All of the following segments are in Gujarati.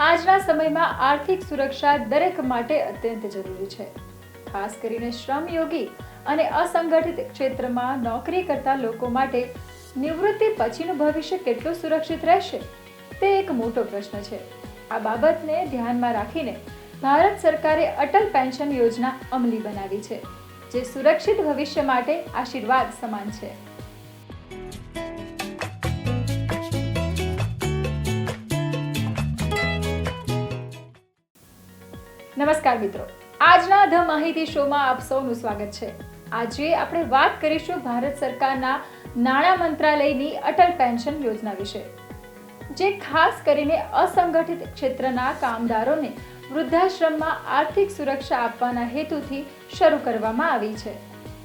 આજના સમયમાં આર્થિક સુરક્ષા દરેક માટે અત્યંત જરૂરી છે. ખાસ કરીને શ્રમયોગી અને અસંગઠિત ક્ષેત્રમાં નોકરી કરતા લોકો માટે નિવૃત્તિ પછીનું ભવિષ્ય કેટલું સુરક્ષિત રહેશે? તે એક મોટો પ્રશ્ન છે. આ બાબતને ધ્યાનમાં રાખીને ભારત સરકારે અટલ પેન્શન યોજના અમલી બનાવી છે, જે સુરક્ષિત ભવિષ્ય માટે આશીર્વાદ સમાન છે. નમસ્કાર મિત્રો. આજના ધ માહિતી શોમાં આપ સૌનું સ્વાગત છે. આજે આપણે વાત કરીશું ભારત સરકારના નાણાં મંત્રાલયની અટલ પેન્શન યોજના વિશે, જે ખાસ કરીને અસંગઠિત ક્ષેત્રના કામદારોને વૃદ્ધાશ્રમમાં આર્થિક સુરક્ષા આપવાના હેતુથી શરૂ કરવામાં આવી છે.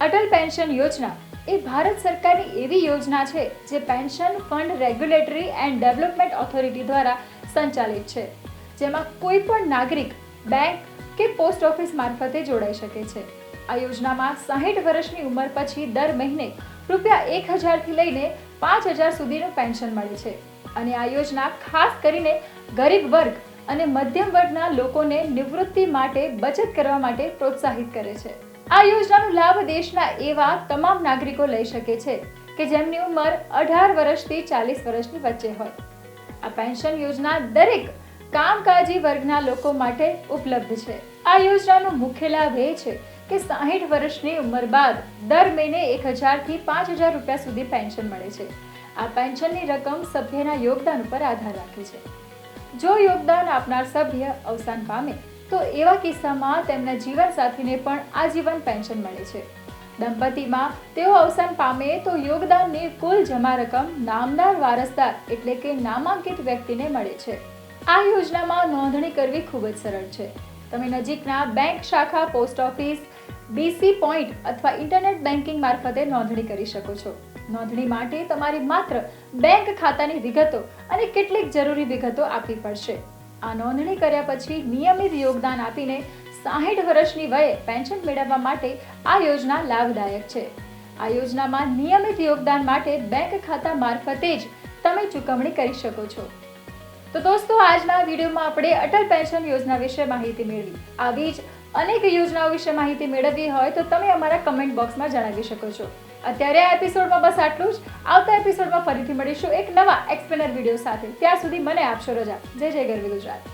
અટલ પેન્શન યોજના એ ભારત સરકારની એવી યોજના છે, જે pension fund regulatory and development authority દ્વારા સંચાલિત છે, જેમાં કોઈ પણ નાગરિક બેંક કે પોસ્ટ ઓફિસ મારફતે જોડાઈ શકે છે. આ યોજનામાં સાહીઠ વર્ષની ઉંમર પછી દર મહિને રૂપિયા એક હજારથી લઈને પાંચ હજાર સુધીનું પેન્શન મળે છે. અને આ યોજના ખાસ કરીને ગરીબ વર્ગ અને મધ્યમ વર્ગના લોકોને નિવૃત્તિ માટે બચત કરવા માટે પ્રોત્સાહિત કરે છે. આ યોજનાનો લાભ દેશના એવા તમામ નાગરિકો લઈ શકે છે કે જેમની ઉંમર અઢાર વર્ષથી ચાલીસ વર્ષની વચ્ચે હોય. આ પેન્શન યોજના દરેક કામકાજી વર્ગના લોકો માટે ઉપલબ્ધ છે. આ યોજનાનો મુખ્ય લાભ એ છે કે સાહીઠ વર્ષની ઉંમર બાદ દર મહિને એક હજારથી પાંચ હજાર રૂપિયા સુધી પેન્શન મળે છે. આ પેન્શનની રકમ સભ્યના યોગદાન ઉપર આધાર રાખે છે. જો યોગદાન આપનાર સભ્ય અવસાન પામે, તો એવા કિસ્સામાં તેમના જીવનસાથીને પણ આજીવન પેન્શન મળે છે. દંપતીમાં તેઓ અવસાન પામે તો યોગદાનની કુલ જમા રકમ નામદાર વારસદાર એટલે કે નામાંકિત વ્યક્તિને મળે છે. આ યોજનામાં નોંધણી કરવી ખૂબ જ સરળ છે. તમે નજીકના બેંક શાખા, પોસ્ટ ઓફિસ, બીસી પોઈન્ટ અથવા ઇન્ટરનેટ બેન્કિંગ મારફતે નોંધણી કરી શકો છો. નોંધણી માટે તમારી માત્ર બેંક ખાતાની વિગતો અને કેટલીક જરૂરી વિગતો આપવી પડશે. આ નોંધણી કર્યા પછી નિયમિત યોગદાન આપીને સાહીઠ વર્ષની વયે પેન્શન મેળવવા માટે આ યોજના લાભદાયક છે. આ યોજનામાં નિયમિત યોગદાન માટે બેંક ખાતા મારફતે જ તમે ચૂકવણી કરી શકો છો. તો દોસ્તો, આજના વિડીયોમાં આપણે અટલ પેન્શન યોજના વિશે માહિતી મેળવી. આવી જ અનેક યોજનાઓ વિશે માહિતી મેળવવી હોય તો તમે અમારા કમેન્ટ બોક્સમાં જણાવી શકો છો. અત્યારે આ એપિસોડમાં બસ આટલું જ. આવતા એપિસોડમાં ફરીથી મળીશું એક નવા એક્સપ્લેનર વીડિયો સાથે. ત્યાં સુધી મને આપશો રજા. જય જય ગરવી ગુજરાત.